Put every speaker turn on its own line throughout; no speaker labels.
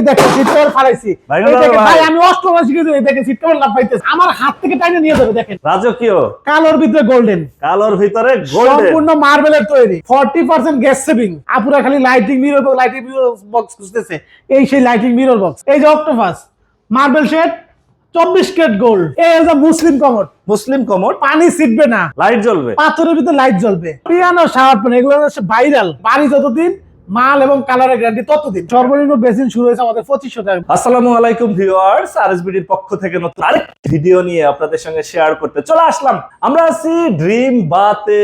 এই দেখেন seat cover ফালাইছি।
ভাই,
আমি অষ্টম শিখেছি এই দেখেন সিট কভার লাভ পাইতেছে। আমার হাত থেকে টাইনে নিয়ে যাবে দেখেন।
রাজকীয়।
কালোর ভিতরে গোল্ডেন
কালোর ভিতরে গোল্ডেন
সম্পূর্ণ মার্বেলের তৈরি। ফর্টি পার্সেন্ট গ্যাস সেভিং আপুরা খালি lighting mirror lighting mirror box খুঁজতেছে। এই সেই লাইটিং মিরর বক্স এই যে অক্টোপাস মার্বেল শেড চব্বিশ কেট গোল্ড এই মুসলিম কমর।
মুসলিম কমোড
পানি ছিটবে না।
লাইট জ্বলবে।
পাথরের ভিতরে লাইট জ্বলবে। পিয়ানো পেন এগুলো হচ্ছে ভাইরাল বাড়ি যতদিন মাল এবং কালারের গ্যারান্টি ততদিন। সর্বনিম্ন বেসিন শুরু হয়েছে আমাদের পঁচিশশো টাকা।
আসসালামু আলাইকুম ভিউয়ার্স আরএসবিডির পক্ষ থেকে নতুন আরেক ভিডিও নিয়ে আপনাদের সঙ্গে শেয়ার করতে চলে আসলাম। আমরা আছি ড্রিম বাতে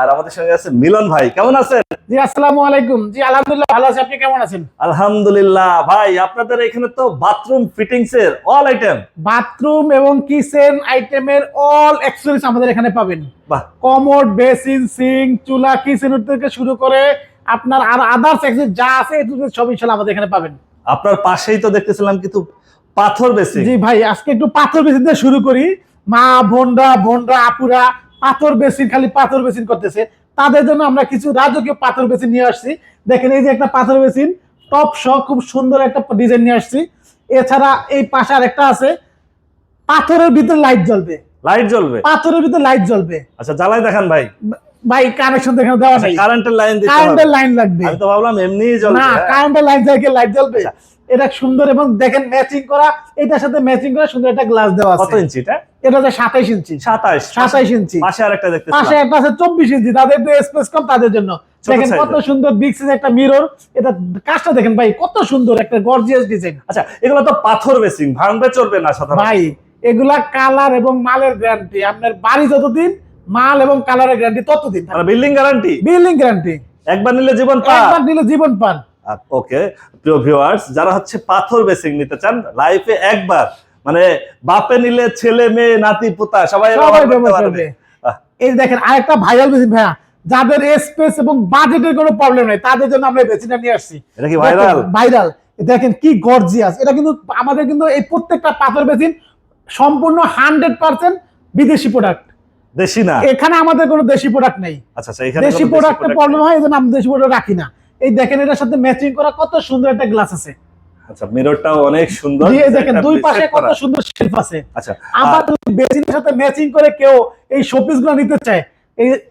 আর আমাদের সঙ্গে আছে মিলন ভাই কেমন আছেন?
জি আসসালামু আলাইকুম। জি আলহামদুলিল্লাহ ভালো আছি। আপনি কেমন আছেন?
আলহামদুলিল্লাহ। ভাই আপনাদের এখানে তো বাথরুম ফিটিংস এর অল আইটেম
বাথরুম এবং কিচেন আইটেমের অল অ্যাক্সেসরিজ আমাদের এখানে পাবেন।
বাহ।
কমোড বেসিন সিঙ্ক চুলা কিচেন থেকে শুরু করে আপনার আর আদার্স অ্যাক্সেসরিজ যা আছে এটুকু সব ইনশাআল্লাহ আমাদের এখানে পাবেন।
আপনার পাশেই তো দেখতেছিলাম কিন্তু পাথর বেশি।
জি ভাই আজকে একটু পাথর বেসিন দিয়ে শুরু করি। মা বোনরা বোনরা আপুরা পাথর বেসিন খালি পাথর বেসিন করতেছে। তাদের জন্য আমরা কিছু রাজকীয় পাথর বেসিন নিয়ে আসছি। দেখেন এই যে একটা পাথর বেসিন টপ শ খুব সুন্দর একটা ডিজাইন নিয়ে আসছি। এছাড়া এই পাশে আরেকটা আছে পাথরের ভিতরে লাইট জ্বলবে।
লাইট জ্বলবে?
পাথরের ভিতরে লাইট জ্বলবে।
আচ্ছা জ্বালাই দেখান ভাই।
ভাই কানেকশন দেখেন দেওয়া নাই।
কারেন্টের লাইন দিতে
কারেন্টের লাইন লাগবে।
আমি তো ভাবলাম এমনিই জ্বলবে
না
হ্যাঁ।
কারেন্টের লাইন থেকে লাইট জ্বলবে। এটা সুন্দর এবং দেখেন ম্যাচিং করা এটার সাথে ম্যাচিং করা সুন্দর একটা গ্লাস দেওয়া
কত ইঞ্চি এটা?
এটা হচ্ছে সাতাইশ ইঞ্চি
সাতাশ
সাতাইশ ইঞ্চি
পাশে আরেকটা
পাশে একটা আছে চব্বিশ ইঞ্চি তাদের একটু স্পেস কম তাদের জন্য। দেখেন কত সুন্দর বিগ সাইজ একটা মিরর এটা কাজটা দেখেন ভাই কত সুন্দর একটা গর্জিয়াস ডিজাইন
আচ্ছা এগুলো তো পাথর বেসিং ভাঙবে চলবে না সাধারণত।
ভাই এগুলা কালার এবং মালের গ্যারান্টি আপনার বাড়ি যতদিন মাল এবং কালারের গ্যারান্টি ততদিন
বিল্ডিং গ্যারান্টি
বিল্ডিং গ্যারান্টি
একবার নিলে জীবন পার
একবার দিলে জীবন পান।
ওকে প্রিয় ভিউয়ার্স যারা হচ্ছে পাথর বেসিং নিতে চান লাইফে একবার মানে বাপে নিলে ছেলে মেয়ে নাতি পুতা সবাই পারবে।
এই দেখেন আরেকটা ভাইরাল বেসিন ভাইয়া যাদের স্পেস এবং বাজেটের কোনো প্রবলেম নেই তাদের জন্য আমরা বেসিনটা নিয়ে আসছি।
এটা কি ভাইরাল
ভাইরাল দেখেন কি গর্জিয়াস এটা কিন্তু আমাদের কিন্তু এই প্রত্যেকটা পাথর বেসিন সম্পূর্ণ হান্ড্রেড পার্সেন্ট বিদেশি প্রোডাক্ট
দেশি না?
এখানে আমাদের কোনো দেশি প্রোডাক্ট নেই।
আচ্ছা আচ্ছা এখানে
দেশি
কোনো
প্রোডাক্টের প্রবলেম হয় এই জন্য আমরা দেশি প্রোডাক্ট রাখি না। এই দেখেন এটার সাথে ম্যাচিং করা কত সুন্দর একটা গ্লাস আছে।
আচ্ছা মিররটাও অনেক সুন্দর।
দিয়ে দেখেন দুই পাশে কত সুন্দর শেলফ আছে।
আচ্ছা
আবার বেসিনের সাথে ম্যাচিং করে কেউ এই শোপিসগুলো নিতে চায়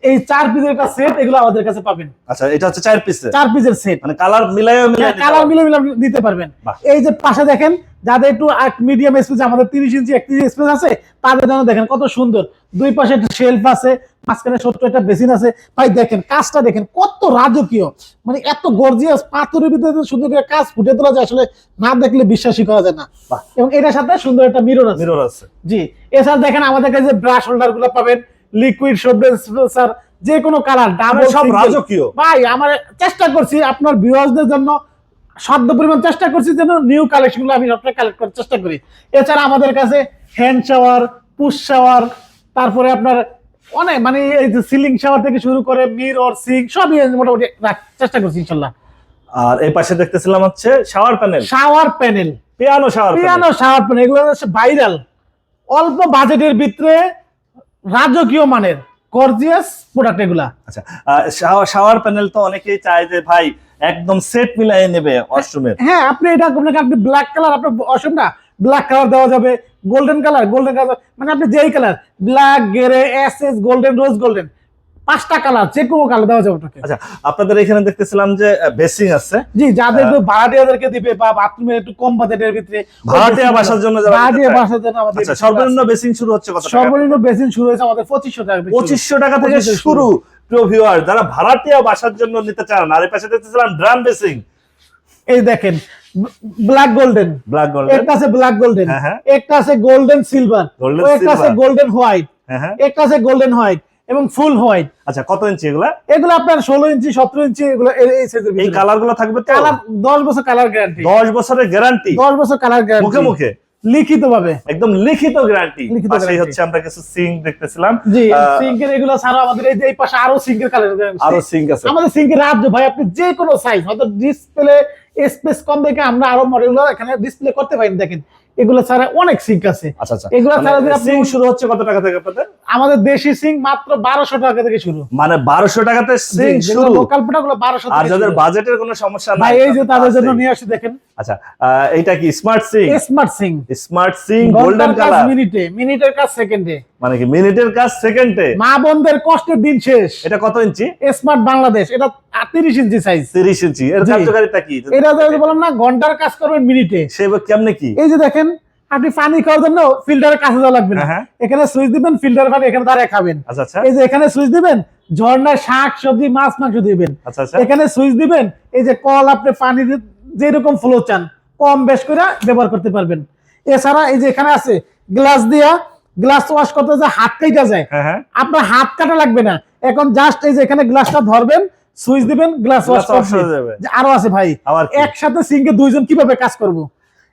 এই চার পিসের একটা সেট এগুলো আমাদের কাছে পাবেন।
আচ্ছা এটা হচ্ছে চার পিসে
চার পিসের সেট
মানে কালার মিলাইও মিলাই
কালার মিলে মিলে দিতে পারবেন। এই যে পাশে দেখেন যাদের একটু মিডিয়াম স্পেস আমাদের তিরিশ ইঞ্চি একত্রিশ স্পেস আছে তাদের জন্য দেখেন কত সুন্দর। দুই পাশে একটা শেলফ আছে মাঝখানে ছোট্ট একটা বেসিন আছে। ভাই দেখেন কাজটা দেখেন কত রাজকীয়। মানে এত গর্জিয়াস পাথরের ভিতরে সুন্দর করে কাজ ফুটে তোলা যায় আসলে না দেখলে বিশ্বাসই করা যায় না। এবং এটার সাথে সুন্দর একটা মিরর আছে।
মিরর আছে।
জি এছাড়া দেখেন আমাদের কাছে ব্রাশ হোল্ডারগুলো পাবেন লিকুইড স্যার যে কোনো কালার ডাবল
সব রাজকীয়।
ভাই আমার চেষ্টা করছি আপনার ভিউয়ার্সদের জন্য সাধ্য পরিমাণ চেষ্টা করছি যেন নিউ কালেকশনগুলো আমি সবটা কালেক্ট করার চেষ্টা করি। এছাড়া আমাদের কাছে হ্যান্ড শাওয়ার পুশ শাওয়ার তারপরে আপনার অনেক মানে এই যে সিলিং শাওয়ার থেকে শুরু করে মিরর সিঙ্ক সবই মোটামুটি রাখ- চেষ্টা করছি ইনশাল্লাহ।
আর এই পাশে দেখতেছিলাম হচ্ছে shower panel
shower panel
piano shower
piano shower panel এগুলো হচ্ছে ভাইরাল অল্প বাজেটের ভিতরে রাজকীয় মানের গর্জিয়াস প্রোডাক্ট এগুলা।
আচ্ছা শাওয়ার প্যানেল তো অনেকেই চায় যে ভাই একদম সেট মিলাই নেবে ওয়াশরুমের
হ্যাঁ আপনি এটা আপনাকে আপনি ব্ল্যাক কালার আপনার অসম না ব্ল্যাক কালার দেওয়া যাবে গোল্ডেন কালার গোল্ডেন কালার মানে আপনি যেই colour black grey S S golden rose golden পাঁচটা কালার যে কোনো কালার দেওয়া যাবে আপনাকে
আচ্ছা আপনাদের এখানে দেখতেছিলাম যে বেসিং আছে।
জি যাদের ভাড়াটিয়াদেরকে দিবে বা বাথরুমের একটু কম বাজেটের ভিতরে
ভাড়াটিয়া বাসার জন্য যারা
ভাড়াটিয়া বাসার জন্য আমাদের
আচ্ছা সর্বনিম্ন বেসিং শুরু হচ্ছে কত টাকা?
সর্বনিম্ন বেসিন শুরু হয়েছে আমাদের পঁচিশশো টাকা থেকে শুরু।
পঁচিশশো টাকা থেকে শুরু। প্রিয় ভিউয়ার যারা ভাড়াটিয়া বাসার জন্য নিতে চান আর এই পাশে দেখতেছিলাম ড্রাম বেসিং।
এই দেখেন ব্ল্যাক গোল্ডেন।
Black golden.
একটা আছে ব্ল্যাক গোল্ডেন
হ্যাঁ, হ্যাঁ।
একটা আছে গোল্ডেন সিলভার
Golden
একটা আছে গোল্ডেন হোয়াইট
হ্যাঁ হ্যাঁ।
একটা আছে গোল্ডেন হোয়াইট। এবং ফুল হোয়াইট।
আচ্ছা কত ইঞ্চি এগুলা?
এগুলো আপনার ষোলো ইঞ্চি সতেরো ইঞ্চি এগুলো এই-
কালারগুলো থাকবে
কালার দশ বছর কালার গ্যারান্টি
দশ বছরের গ্যারান্টি
দশ বছর কালার গ্যারান্টি
মুখে
লিখিত ভাবে
একদম লিখিত গ্যারান্টি পাশেই হচ্ছে আমরা কিছু সিঙ্ক দেখতেছিলাম।
জি সিঙ্কের এগুলো ছাড়া আমাদের এই যে এই পাশে আরও সিঙ্কের কালার
আরও সিঙ্ক আছে।
আমাদের সিঙ্কের রাজ্য ভাই আপনি যে কোনো সাইজ হয়তো ডিসপ্লে স্পেস কম দেখে আমরা আরও মডেলগুলো এখানে ডিসপ্লে করতে পারি দেখেন। এগুলো ছাড়া অনেক সিঙ্ক আছে।
আচ্ছা আচ্ছা।
এগুলো ছাড়া
মানে
আপনি
সিং শুরু হচ্ছে কত টাকা থেকে আপনাদের?
আমাদের দেশি সিং মাত্র বারোশো টাকা থেকে শুরু।
মানে বারোশো টাকাতে সিং শুরু।
লোকালগুলো বারোশো
আর যাদের বাজেটের কোনো সমস্যা নাই
এই যে তাদের জন্য নিয়ে আসি দেখেন।
আচ্ছা এইটা কি smart sink
smart sink
smart sink
golden
colour
মিনিটে মিনিটের কাজ সেকেন্ডে
মানে কি মিনিটের কাজ সেকেন্ডে?
মা বোনদের কষ্টের দিন শেষ।
এটা কত ইঞ্চি?
স্মার্ট বাংলাদেশ এটা তিরিশ ইঞ্চি সাইজ
তিরিশ ইঞ্চি। এর কার্যকারিতা কি?
এটা যদি বললাম না ঘণ্টার কাজ করবেন মিনিটে।
সে কেমনে কি?
এই যে দেখেন আপনি পানি খাওয়ার জন্য ফিল্টারের কাছে যাওয়া লাগবে না।
হ্যাঁ,
এখানে সুইচ দিবেন ফিল্টার পানি এখানে দাঁড়িয়ে খাবেন।
আচ্ছা আচ্ছা।
এই যে এখানে সুইচ দিবেন ঝর্ণায় শাক সবজি মাছ মাংস দিবেন।
আচ্ছা আচ্ছা।
এখানে সুইচ দিবেন এই যে কল আপনি পানি যেরকম ফ্লো চান কম বেশ করে ব্যবহার করতে পারবেন। এছাড়া এই যে এখানে আছে গ্লাস দিয়া গ্লাস ওয়াশ করতে যে হাত কাটা যায়
হ্যাঁ হ্যাঁ।
আপনার হাত কাটা লাগবে না। এখন জাস্ট এই যে এখানে গ্লাসটা ধরবেন সুইচ দিবেন গ্লাস ওয়াশ
হয়ে যাবে।
আরও আছে ভাই
আবার
একসাথে সিঙ্কে দুইজন কীভাবে কাজ করব?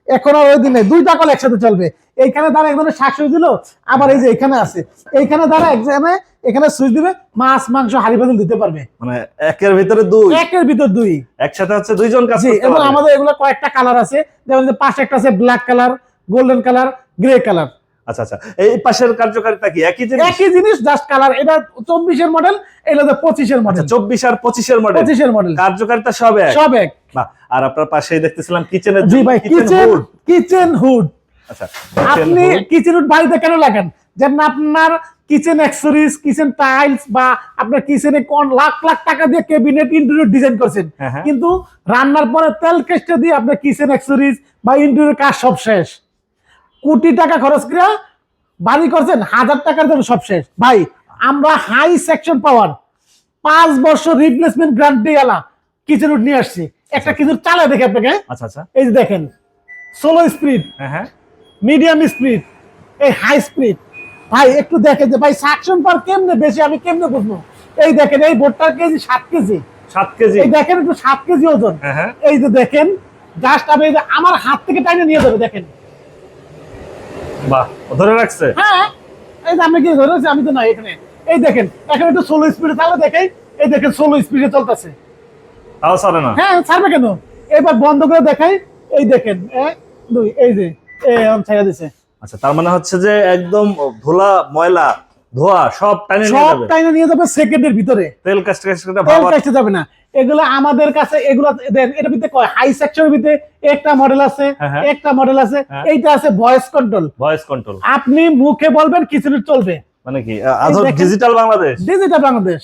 এখন আর ওই দিনে দুইটা কল একসাথে চলবে। এইখানে দ্বারা একজনের শাক সুইচ দিল আবার এই যে এখানে আছে। এইখানে দ্বারা একজনে এখানে সুইচ দিবে মাছ মাংস হাড়ি বাদল দিতে পারবে।
মানে একের ভিতরে দুই।
একের ভিতর দুই।
একসাথে হচ্ছে দুইজন কাজ
এবং আমাদের এগুলো কয়েকটা কালার আছে। যেমন যে পাশে একটা আছে black colour golden colour grey colour
আচ্ছা আচ্ছা। এই পাশের কার্যকারিতা কি? একই জিনিস?
একই জিনিস জাস্ট কালার এটা চব্বিশের মডেল এটা তো পঁচিশের মডেল
আচ্ছা চব্বিশ আর পঁচিশের মডেল
পঁচিশের মডেল
কার্যকারিতা সব এক?
সব এক।
আর আপনার পাশেই দেখতেছিলাম কিচেনের
জি ভাই কিচেন
হুড।
Kitchen hood.
আচ্ছা
আপনি কিচেন হুড। বাড়িতে কেন লাগান? যেন আপনার কিচেন অ্যাক্সেসরিজ কিচেন টাইলস বা আপনার কিচেনে কোন লাখ লাখ টাকা দিয়ে ক্যাবিনেট ইন্টেরিয়র ডিজাইন করছেন।
হ্যাঁ, হ্যাঁ।
কিন্তু রান্নার পরে তেল কেস্টে দিয়ে আপনার কিচেন অ্যাক্সেসরিজ বা ইন্টেরিয়র কাজ সব শেষ। কোটি টাকা খরচ করে বাড়ি করছেন হাজার টাকার জন্য সব শেষ। ভাই আমরা হাই সেকশন পাওয়ার পাঁচ বছর রিপ্লেসমেন্ট গ্যারান্টি আলা কিচেন হুড নিয়ে আসছি। একটা কিছু চালা দেখে আপনাকে।
আচ্ছা আচ্ছা।
এই যে দেখেন ষোলো স্পিড
হ্যাঁ হ্যাঁ।
মিডিয়াম স্পিড এই হাই স্পিড ভাই একটু দেখেন যে ভাই সাকশন পার কেমনে বেশি আমি কেমনে বুঝব? এই দেখেন এই বোর্ডটার কেজি সাত কেজি।
সাত কেজি।
এই দেখেন একটু সাত কেজি ওজন।
হ্যাঁ হ্যাঁ।
এই যে দেখেন জাস্ট আমি আমার হাত থেকে টাইনে নিয়ে যাবে দেখেন।
বাহ ধরে রাখছে?
হ্যাঁ এই যে আমি কি ধরেছি আমি তো না এখানে। এই দেখেন এখন একটু ষোলো স্পিডে তাহলে দেখেন এই দেখেন ষোলো স্পিডে চলতেছে।
তাও ছাড়ে না?
হ্যাঁ ছাড়বে কেন? এবার বন্ধ করে দেখাই এই দেখেন এক দুই এই যে এই ছেড়ে দিছে।
আচ্ছা তার মানে হচ্ছে যে একদম ধুলা ময়লা ধোয়া সব টাইনে নিয়ে
সব টাইনে নিয়ে যাবে সেকেন্ডের ভিতরে।
তেল কাস্ট কাস্ট
তেল যাবে না। এগুলো আমাদের কাছে এগুলো দেন এটার ভিতরে কয়? হাই সেকশনের ভিতরে একটা মডেল আছে
হ্যাঁ, হ্যাঁ।
একটা মডেল আছে
হ্যাঁ।
এইটা আছে ভয়েস কন্ট্রোল
ভয়েস কন্ট্রোল
আপনি মুখে বলবেন কিছু চলবে।
মানে কি? Digital Bangladesh.
Digital Bangladesh.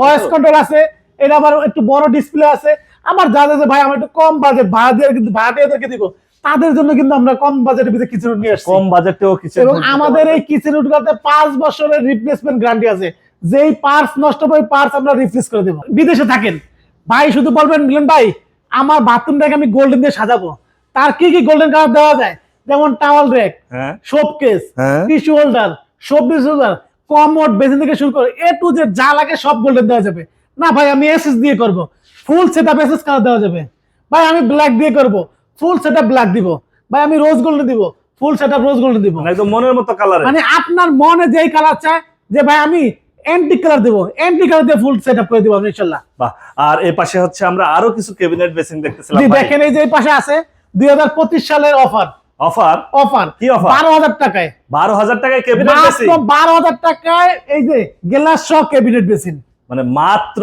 Voice control আছে এটা আবার একটু বড় ডিসপ্লে আছে। আমার যা যা ভাই আমার একটু কম বাজেট ভাড়া দিয়ে কিন্তু ভাড়াটিয়াদেরকে দিব। তাদের জন্য কিন্তু আমরা কম বাজেটের ভিতরে কিছু নিয়ে আসছি।
কম বাজেটেও কিছু
এবং আমাদের এই কিচেন উঠগাতে পাঁচ বছরের রিপ্লেসমেন্ট গ্যারান্টি আছে। যেই পার্টস নষ্ট হবে পার্টস আমরা রিপ্লেস করে দেবো। বিদেশে থাকেন ভাই শুধু বলবেন মিলন ভাই আমার বাথরুমটাকে আমি গোল্ডেন দিয়ে সাজাবো। তার কি কি গোল্ডেন কালার দেওয়া যায়? যেমন টাওয়াল রেক
হ্যাঁ।
সোপ কেস
হ্যাঁ।
Tissue holder dish holder commode basin থেকে শুরু করে এ টু যে যা লাগে সব গোল্ডেন দেওয়া যাবে। না ভাই আমি এসএস দিয়ে করব। Full set up SS colour দেওয়া যাবে। ভাই আমি ব্ল্যাক দিয়ে করব। ফুল সেট আপ ব্ল্যাক দিব। ভাই আমি রোজ গোল্ড দিব। Full set up rose golden দিব।
মানে একদম মনের মতো কালারে
মানে আপনার মনে যেই কালার চায় যে ভাই আমি অ্যান্টিক কালার দেবো। অ্যান্টিক কালার দিয়ে ফুল সেট করে দিব আপনি ইনশাল্লাহ।
বাহ আর এই পাশে হচ্ছে আমরা আরও কিছু ক্যাবিনেট বেসিন দেখতেছিলাম
দেখেন এই যে এই পাশে আছে দুই হাজার পঁচিশ সালের অফার
অফার
অফার
কি
টাকায়।
বারো হাজার টাকায় ক্যাবিনেট বেসিন
বারো হাজার টাকায় এই যে গ্লাস সহ ক্যাবিনেট বেসিন
মানে মাত্র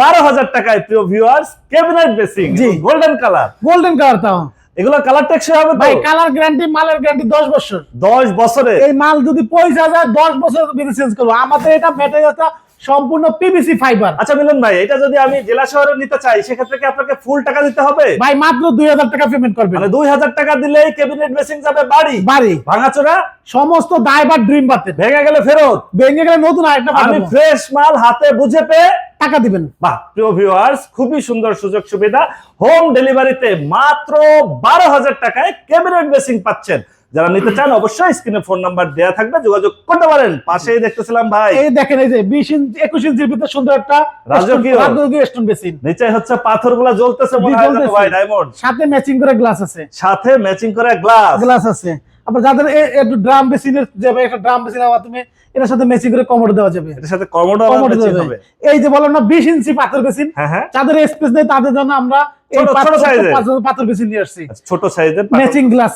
বারো হাজার টাকায় প্রিয় viewers cabinet basin. Golden colour
golden colour তাও।
এগুলো কালার টেকসই হবে
ভাই কালার গ্যারান্টি মালের গ্যারান্টি দশ বছর।
দশ বছরে
এই মাল যদি পয়সা যায় দশ বছর চেঞ্জ করব। আমাদের এটা সম্পূর্ণ পিভিসি ফাইবার
আচ্ছা মিলন ভাই এটা যদি আমি জেলা শহরে নিতে চাই সেক্ষেত্রে কি আপনাকে ফুল টাকা দিতে হবে?
ভাই মাত্র দুই হাজার টাকা পেমেন্ট করবেন।
মানে দুই হাজার টাকা দিলেই ক্যাবিনেট যাবে বাড়ি?
বাড়ি।
ভাঙাচোরা?
সমস্ত দায়বার ড্রিম বাতের
ভেঙে গেলে ফেরত?
ভেঙে গেলে নতুন আরেকটা
আমি ফ্রেশ মাল হাতে বুঝে পেয়ে
টাকা দিবেন
বাহ। প্রিয় ভিউয়ার্স খুবই সুন্দর সুযোগ সুবিধা। হোম ডেলিভারিতে মাত্র বারো হাজার টাকায় ক্যাবিনেট বেসিং পাচ্ছেন। যারা নিতে চান অবশ্যই স্ক্রিনে ফোন নাম্বার দেয়া থাকবে যোগাযোগ করতে পারেন। পাশেই দেখতেছিলাম ভাই।
এই দেখেন এই যে বিশ ইঞ্চি একুশ ইঞ্চির ভিতরে সুন্দর একটা
রাজকীয়।
রাজকীয় স্টোন বেসিন
নিচে হচ্ছে পাথরগুলা মনে হয়
জ্বলতেছে।
ভাই ডায়মন্ড
সাথে ম্যাচিং করে গ্লাস আছে।
সাথে ম্যাচিং করে গ্লাস
গ্লাস আছে। আবার যাদের একটু ড্রাম বেসিনের যাবে একটা ড্রাম বেসিনের মাধ্যমে এটার সাথে ম্যাচিং করে কমোড দেওয়া যাবে।
এটার সাথে কমোডো
দেওয়া
হবে।
এই যে বললাম না বিশ ইঞ্চি পাথর বেসিন।
হ্যাঁ হ্যাঁ।
যাদের স্পেস নেই তাদের জন্য আমরা এই পাথর- বেসিন নিয়ে আসছি।
আচ্ছা, ছোট সাইজের
ম্যাচিং গ্লাস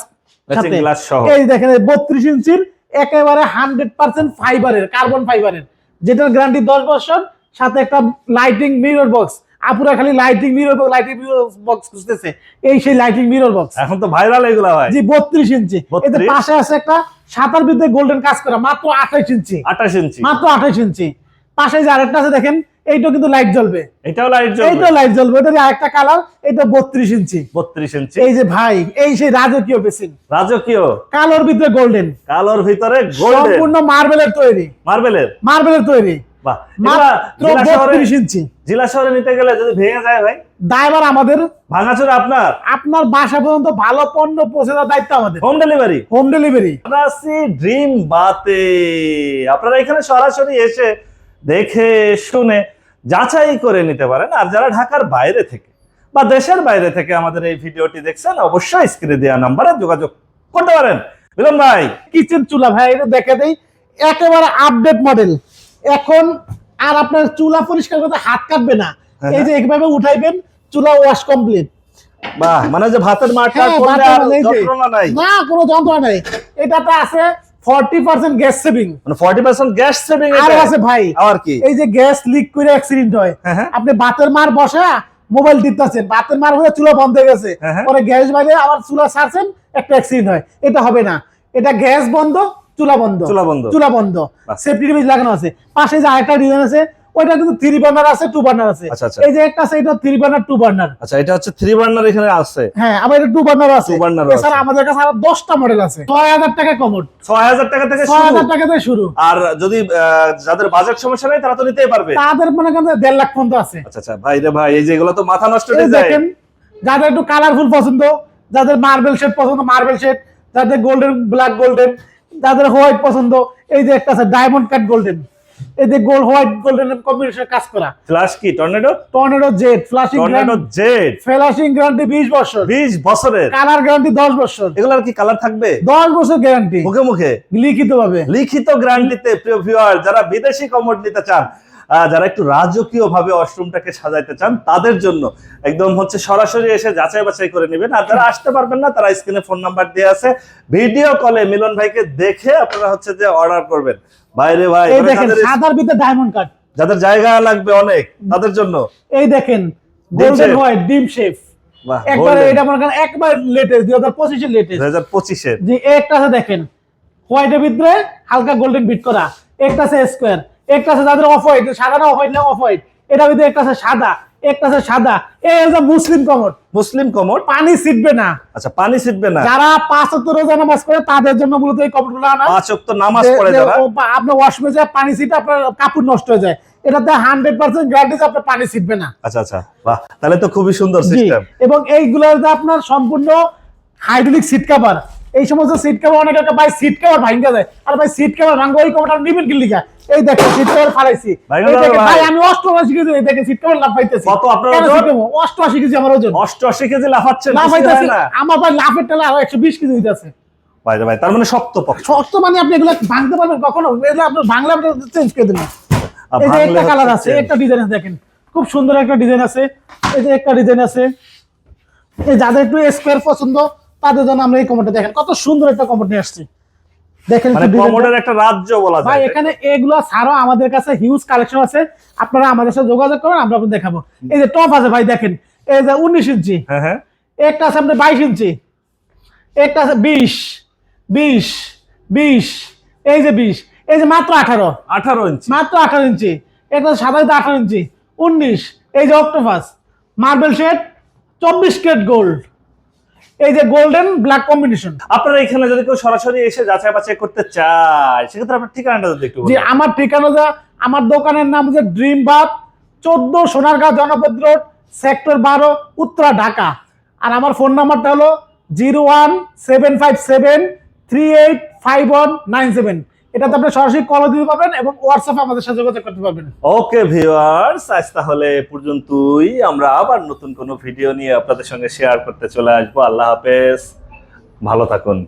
ম্যাচিং গ্লাস সহ।
এই দেখেন বত্রিশ ইঞ্চির একেবারে হান্ড্রেড পার্সেন্ট ফাইবারের কার্বন ফাইবারের যেটার গ্যারান্টি দশ বছর সাথে একটা লাইটিং মিরর বক্স আপুরা খালি lighting mirror box lighting mirror box খুঁজতেছে। এই সেই লাইটিং মিরর বক্স
এখন তো ভাইরাল এগুলা ভাই।
জি বত্রিশ ইঞ্চি। এতে পাশে আছে একটা সাতার বিদ্যে গোল্ডেন কাজ করা মাত্র আঠাইশ ইঞ্চি।
আঠাশ ইঞ্চি।
মাত্র আঠাইশ ইঞ্চি। পাশে যে আরেকটা আছে দেখেন এইটাও কিন্তু লাইট জ্বলবে।
এটাও লাইট জ্বলবে।
এইটাও লাইট জ্বলবে। এটা আরেকটা কালার এটা বত্রিশ ইঞ্চি।
বত্রিশ ইঞ্চি।
এই যে ভাই এই সেই রাজকীয় বেসিন
রাজকীয়।
কালোর ভিতরে গোল্ডেন
কালোর ভিতরে গোল্ডেন
সম্পূর্ণ মার্বেলের তৈরি।
মার্বেলের
মার্বেলের তৈরি।
বাহ।
মাত্র
জেলা শহরে
বত্রিশ ইঞ্চি।
জেলা শহরে নিতে গেলে যদি ভেঙে যায় ভাই?
ড্রাইভার আমাদের
ভাঙাচোরা আপনার?
আপনার বাসা পর্যন্ত ভালো পণ্য পৌঁছে দেওয়ার দায়িত্ব আমাদের।
হোম ডেলিভারি
হোম ডেলিভারি
আমরা আছি ড্রিম বাতে। আপনারা এখানে সরাসরি এসে দেখে শুনে যাচাই করে নিতে পারেন। আর যারা ঢাকার বাইরে থেকে বা দেশের বাইরে থেকে আমাদের এই ভিডিওটি দেখছেন অবশ্যই স্ক্রিনে দেওয়া নাম্বারে যোগাযোগ করতে পারেন। মিলন ভাই।
কিচেন চুলা ভাই এটা দেখে দেই। একেবারে আপডেট মডেল এখন আর আপনার চুলা পরিষ্কার করতে হাত কাটবে না।
হ্যাঁ,
এই যে এইভাবে উঠাইবেন চুলা ওয়াশ কমপ্লিট
বাহ মানে যে ভাতের মাঠটা
হ্যাঁ।
যন্ত্রণা নাই।
না কোনো যন্ত্রণা নাই। এটাতে আছে ফর্টি পার্সেন্ট গ্যাস সেভিং
মানে ফর্টি পার্সেন্ট গ্যাস সেভিং
আর আছে ভাই।
আর কি?
এই যে গ্যাস লিক করে অ্যাক্সিডেন্ট হয়।
হ্যাঁ, হ্যাঁ।
আপনি ভাতের মার বসা মোবাইল টিপতেছেন। বাতের মার হয়ে চুলা বন্ধ হয়ে গেছে।
হ্যাঁ, হ্যাঁ।
পরে গ্যাস বাইরে আবার চুলা ছাড়ছেন একটা অ্যাক্সিডেন্ট হয়। এটা হবে না। এটা গ্যাস বন্ধ চুলা বন্ধ
চুলা বন্ধ।
চুলা বন্ধ সেফটি ডিভাইস লাগানো আছে। পাশে যে আরেকটা ডিজাইন আছে ওইটা কিন্তু থ্রি বার্নার আছে টু বার্নার আছে। এই যে একটা আছে এটা থ্রি বার্নার টু বার্নার
আচ্ছা এটা হচ্ছে থ্রি বার্নার এখানে আছে।
হ্যাঁ আবার এটা টু বার্নার আছে।
Two burner ও
এছাড়া
আছে।
আমাদের কাছে আরও দশটা মডেল আছে। ছয় হাজার টাকা কমোড
ছয় হাজার টাকা থেকে
ছয়
শুরু।
হাজার টাকা থেকে শুরু।
আর যদি যাদের বাজেট সমস্যা নেই তারা তো নিতেই পারবে।
তাদের মনে করেন লাখ পর্যন্ত আছে।
আচ্ছা আচ্ছা। ভাই রে ভাই এই তো মাথা নষ্ট হয়ে যায়।
দেখেন যাদের একটু কালারফুল পছন্দ যাদের মার্বেল শেড পছন্দ মার্বেল শেড যাদের গোল্ডেন ব্ল্যাক গোল্ডেন যাদের হোয়াইট পছন্দ এই যে একটা আছে ডায়মন্ড কাট গোল্ডেন এই যে গোল্ড হোয়াইট গোল্ডেন কম্বিনেশন কাজ করা।
ফ্ল্যাশ কি? Tornado
tornado Z flashing
tornado Z
flashing guarantee বিশ বছর।
বিশ বছরের।
কালার গ্যারান্টি দশ বছর।
এগুলোর কি কালার থাকবে?
দশ বছর গ্যারান্টি
মুখে মুখে।
লিখিত ভাবে
লিখিত গ্যারান্টিতে প্রিয় ভিউয়ার যারা বিদেশি কমোড নিতে চান যারা একটু রাজকীয় ভাবে ওয়াশরুমটাকে সাজাইতে চান তাদের জন্য একদম হচ্ছে সরাসরি এসে যাচাই বাছাই করে নেবেন। আর যারা আসতে পারবেন না তারা স্ক্রিনে ফোন নাম্বার দিয়ে আছে। ভিডিও কলে মিলন ভাইকে দেখে আপনারা হচ্ছে যে অর্ডার করবেন। বাইরে ভাই
দেখেন সাদার ভিতরে ডায়মন্ড কাট
যাদের জায়গা লাগবে অনেক তাদের জন্য।
এই দেখেন গোল্ডেন হোয়াইট ডিম শেফ একবারে এটা মনে করেন একবার লেটেস্ট দুই হাজার পঁচিশের লেটেস্ট
দুই হাজার পঁচিশের।
যে একটা আছে দেখেন হোয়াইটের ভিতরে হালকা গোল্ডেন বিট করা। একটা আছে স্কোয়ার একটা আছে যাদের অফ হোয়াইট সাদা না অফ হোয়াইট না অফ হোয়াইট এটা ভিতরে একটা আছে সাদা একটা আছে সাদা। এই হচ্ছে মুসলিম কমর
মুসলিম কমোড?
পানি ছিটবে না।
আচ্ছা পানি ছিটবে না।
যারা পাঁচ রোজা নামাজ করে তাদের জন্য মূলত এই কমরগুলো আনা।
পাঁচ ওয়াক্ত নামাজ পড়ে যারা।
আপনার ওয়াশরুমে যায় পানি ছিটে আপনার কাপড় নষ্ট হয়ে যায়। এটাতে হান্ড্রেড পার্সেন্ট গ্যারান্টি যে আপনার পানি ছিটবে না।
আচ্ছা আচ্ছা। বাহ তাহলে তো খুবই সুন্দর সিস্টেম
এবং এইগুলো আপনার সম্পূর্ণ হাইড্রোলিক সিট কভার এই সমস্ত সিট কভার অনেক ভাই সিট কভার ভাঙ্গা যায়। আর ভাই সিট কভার ভাঙ্গা ওই কভারটা নিবেন কি লিখা এই দেখেন সিট কভার এই
যাবে
দেখেন,
ভাই।
আমি অষ্টআশি কেজি এই দেখেন সিট কভার লাভ পাইতেছি।
কত আপনার ওজন?
seat cover? অষ্টআশি কেজি আমার ওজন।
অষ্টআশি কেজি লাফাচ্ছেন
লাভ পাইতেছি।
হয় না।
আমার ভাই লাভের টালা আরও একশো বিশ কেজি হইতেছে।
ভাই ভাই তার মানে শক্ত পক্ষ।
ষষ্ঠ মানে আপনি এগুলো ভাঙতে পারবেন কখনো? এগুলো আপনার বাংলা চেঞ্জ করে দেবেন। এই যে একটা কালার
হচ্ছে
আছে একটা ডিজাইন আছে দেখেন। খুব সুন্দর একটা ডিজাইন আছে। এই যে একটা ডিজাইন আছে। এই যাদের একটু স্কোয়ার পছন্দ তাদের জন্য আমরা এই কমোডটা দেখেন কত সুন্দর একটা কমোড নিয়ে আসছি। দেখেন
মানে
একটু ডিজাইনটা।
কমোডের একটা রাজ্য বলা
ভাই এখানে এগুলো ছাড়াও আমাদের কাছে হিউজ কালেকশন আছে। আপনারা আমাদের সাথে যোগাযোগ আমরা আপনাদের দেখাবো। এই যে টপ আছে ভাই দেখেন। এই যে উনিশ ইঞ্চি।
হ্যাঁ হ্যাঁ।
একটা আছে ইঞ্চি। একটা আছে বিশ বিশ বিশ এই যে বিশ। এই যে মাত্র আঠারো।
আঠারো ইঞ্চি।
মাত্র আঠারো ইঞ্চি। এটা ইঞ্চি। উনিশ এই যে অক্টোপাস মার্বেল শেড চব্বিশ কেট গোল্ড এই যে গোল্ডেন ব্ল্যাক কম্বিনেশন
আপনারা এখানে যদি কেউ সরাসরি এসে যাচাই বাছাই করতে চায় সেক্ষেত্রে আপনার ঠিকানাটা যদি একটু
যে আমার ঠিকানা যা আমার দোকানের নাম হচ্ছে ড্রিম বাপ চোদ্দ সোনারগাঁ জনপদ রোড সেক্টর বারো উত্তরা ঢাকা। আর আমার ফোন নাম্বারটা হলো zero one seven five seven three eight five one nine seven এটাতে আপনি সরাসরি কল দিতে পারবেন এবং হোয়াটসঅ্যাপে আমাদের সাথে যোগাযোগ করতে পারবেন।
ওকে ভিউয়ার্স আজ তাহলে পর্যন্তই। আমরা আবার নতুন কোনো ভিডিও নিয়ে আপনাদের সঙ্গে শেয়ার করতে চলে আসব। আল্লাহ হাফেজ। ভালো থাকুন।